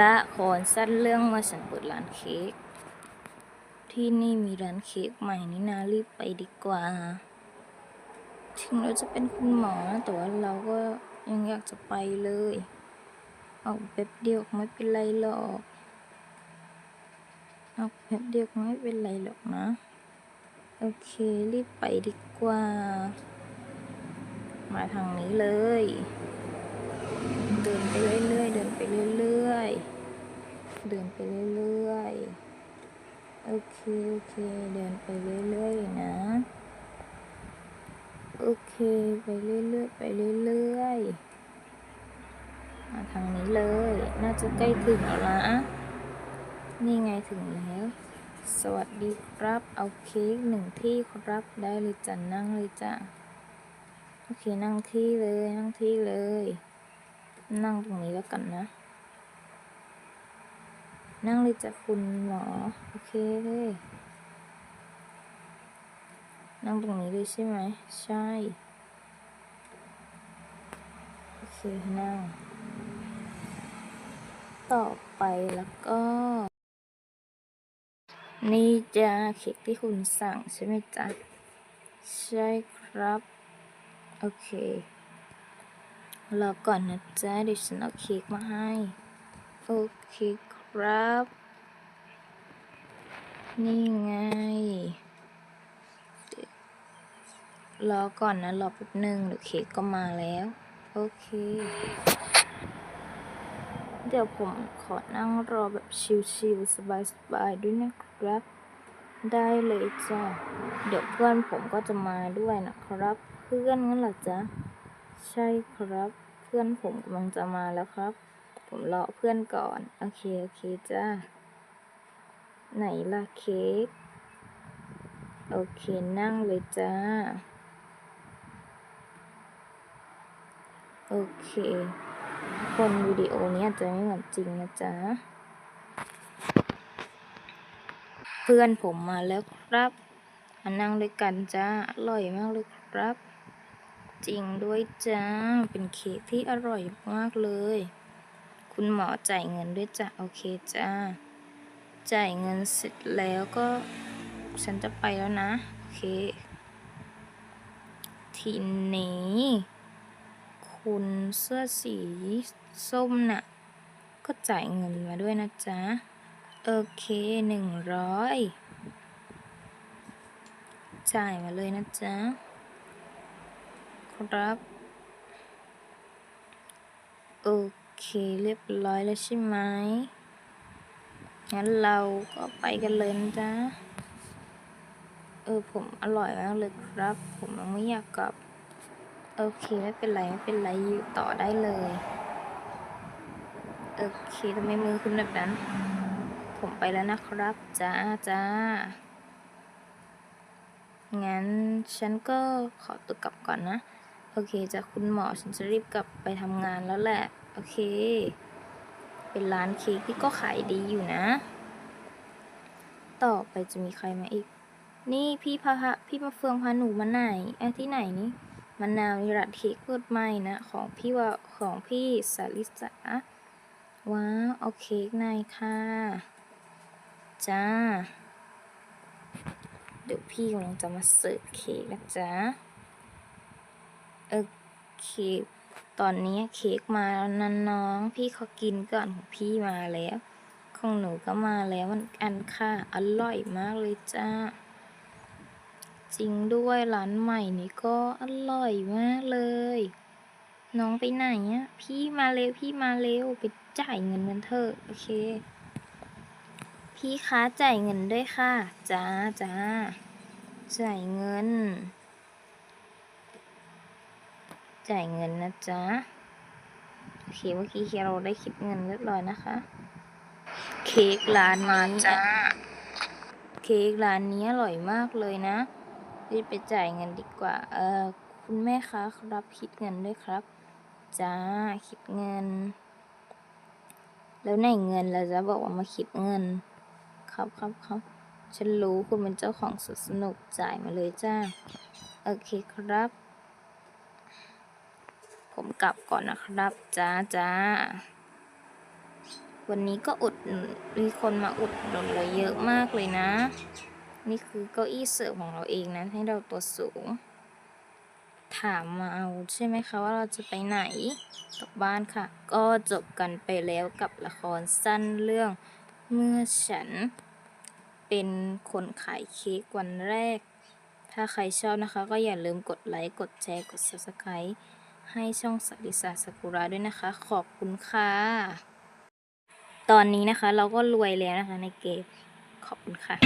ละครสั้นเรื่องว่าฉันเปิดร้านเค้ก ที่นี่มีร้านเค้กใหม่นี่นารีบไปดีกว่า ถึงเราจะเป็นคุณหมอนะแต่ว่าเราก็ยังอยากจะไปเลย เอาแป๊บเดียวไม่เป็นไรหรอก เอาแป๊บเดียวไม่เป็นไรหรอกนะ โอเครีบไปดีกว่า มาทางนี้เลย เดินไปเรื่อยๆ เดินไปเรื่อยๆ เดินไปเรื่อยๆ โอเค โอเค เดินไปเรื่อยๆ นะ โอเค ไปเรื่อยๆ ไปเรื่อยๆ มาทางนี้เลย น่าจะใกล้ถึงแล้วนะนี่ไงถึงแล้ว สวัสดีครับ เอาเค้กหนึ่งที่ครับ ได้เลยจ้ะนั่งเลยจ้ะ โอเค นั่งที่เลย นั่งที่เลย นั่งตรงนี้แล้วกันนะ นั่งเลยจ้ะคุณหมอ โอเคเลย นั่งตรงนี้เลยใช่ไหม ใช่ โอเค นั่ง ต่อไปแล้วก็ นี่จ้าเค้กที่คุณสั่งใช่ไหมจ๊ะ ใช่ครับ โอเค รอก่อนนะจ๊ะเดี๋ยวฉันเอาเค้กมาให้ โอเคครับ นี่ไง รอก่อนนะ รอแป๊บหนึ่งเดี๋ยวเค้กก็มาแล้ว โอเค เดี๋ยวผมขอนั่งรอแบบชิลๆสบายๆด้วยนะครับ ได้เลยจ้ะ เดี๋ยวเพื่อนผมก็จะมาด้วยนะครับ เพื่อนงั้นเหรอจ๊ะ ใช่ครับ เพื่อนผมกำลังจะมาแล้วครับ ผมรอเพื่อนก่อน โอเค โอเคจ้า ไหนล่ะเค้ก โอเคนั่งเลยจ้า โอเค คนวิดีโอนี้อาจจะไม่เหมือนจริงนะจ๊ะ เพื่อนผมมาแล้วครับ มานั่งด้วยกันจ้า อร่อยมากเลยครับ จริงด้วยจ้า เป็นเค้กที่อร่อยมากเลย คุณหมอจ่ายเงินด้วยจ้ะ โอเคจ้า จ่ายเงินเสร็จแล้วก็ ฉันจะไปแล้วนะ โอเค ทีนี้ คุณเสื้อสีส้มน่ะ ก็จ่ายเงินมาด้วยนะจ๊ะ โอเคหนึ่งร้อยจ่ายมาเลยนะจ๊ะ ครับ โอเคเรียบร้อยแล้วใช่ไหมงั้นเราก็ไปกันเลยนะจ๊ะ เออผมอร่อยมากเลยครับ ผมยังไม่อยากกลับ โอเคไม่เป็นไรไม่เป็นไรอยู่ต่อได้เลย โอเคทำไมมือคุณแบบนั้น ผมไปแล้วนะครับจ้าจ้างั้นฉันก็ขอตัวกลับก่อนนะ โอเคจากคุณหมอฉันจะรีบกลับไปทำงานแล้วแหละ โอเค เป็นร้านเค้กที่ก็ขายดีอยู่นะ ต่อไปจะมีใครมาอีก นี่พี่พะพี่มาเฟืองพาหนูมาไหนไอ้ที่ไหนนี่มะนาวนิรัตเค้กเปิดใหม่นะ ของพี่ว่าของพี่สาลิสาว้าวเอาเค้กในอยค่ะ จ้า เดี๋ยวพี่กำลังจะมาเสิร์ฟเค้กนะจ๊ะ โอเค ตอนนี้เค้กมาแล้วนะน้อง พี่เขากินก่อนของพี่มาแล้ว ของหนูก็มาแล้วมันอันค่ะอร่อยมากเลยจ้า จริงด้วยร้านใหม่นี่ก็อร่อยมากเลย น้องไปไหนอะพี่มาเร็วพี่มาเร็วไปจ่ายเงินกันเถอะโอเค พี่คะจ่ายเงินด้วยค่ะจ้าจ้าจ่ายเงิน จ่ายเงินนะจ๊ะ โอเคเมื่อกี้เราได้คิดเงินเรียบร้อยนะคะ เค้กร้านมาจ้าเค้กร้านนี้อร่อยมากเลยนะรีบไปจ่ายเงินดีกว่า เออคุณแม่คะรับคิดเงินด้วยครับ จ้าคิดเงิน แล้วไหนเงินเราจะบอกว่ามาคิดเงิน ครับครับครับฉันรู้คุณเป็นเจ้าของสวนสนุกจ่ายมาเลยจ้า โอเคครับ ผมกลับก่อนนะครับจ้าจ้าวันนี้ก็อุดมีคนมาอุดหนุนเราเยอะมากเลยนะ นี่คือเก้าอี้เสิร์ฟของเราเองนะให้เราตัวสูง ถามมาเอาใช่ไหมคะว่าเราจะไปไหนกลับบ้านค่ะ ก็จบกันไปแล้วกับละครสั้นเรื่อง เมื่อฉันเป็นคนขายเค้กวันแรก ถ้าใครชอบนะคะ ก็อย่าลืมกดไลค์ กดแชร์ กด subscribe ให้ช่องสัตดิสาสกุระด้วยนะคะ ขอบคุณค่ะ ตอนนี้นะคะเราก็รวยแล้วนะคะในเกม ขอบคุณค่ะ